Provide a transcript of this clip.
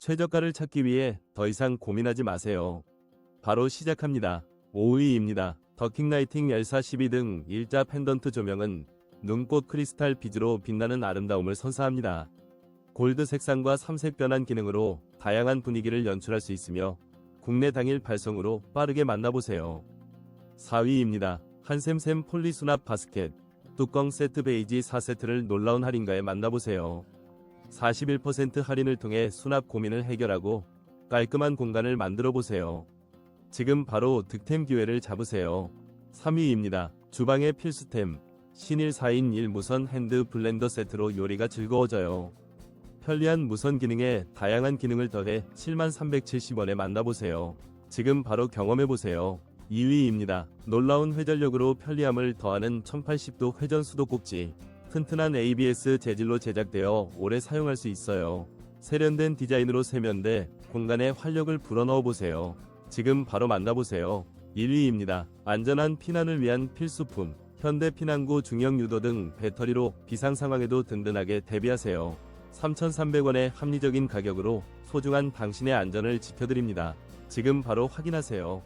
최저가를 찾기 위해 더 이상 고민하지 마세요. 바로 시작합니다. 5위입니다. 더킹라이팅 엘사 12등 일자 펜던트 조명은 눈꽃 크리스탈 비즈로 빛나는 아름다움을 선사합니다. 골드 색상과 삼색 변환 기능으로 다양한 분위기를 연출할 수 있으며 국내 당일 발송으로 빠르게 만나보세요. 4위입니다. 한샘샘 폴리 수납 바스켓 뚜껑 세트 베이지 4세트를 놀라운 할인가에 만나보세요. 41% 할인을 통해 수납 고민을 해결하고 깔끔한 공간을 만들어 보세요. 지금 바로 득템 기회를 잡으세요. 3위입니다. 주방의 필수템 신일 4인 1 무선 핸드 블렌더 세트로 요리가 즐거워져요. 편리한 무선 기능에 다양한 기능을 더해 7370원에 만나보세요. 지금 바로 경험해보세요. 2위입니다. 놀라운 회전력으로 편리함을 더하는 1080도 회전 수도꼭지. 튼튼한 ABS 재질로 제작되어 오래 사용할 수 있어요. 세련된 디자인으로 세면대 공간에 활력을 불어넣어 보세요. 지금 바로 만나보세요. 1위입니다. 안전한 피난을 위한 필수품. 현대 피난구 중형 유도 등 배터리로 비상 상황에도 든든하게 대비하세요. 3,300원의 합리적인 가격으로 소중한 당신의 안전을 지켜드립니다. 지금 바로 확인하세요.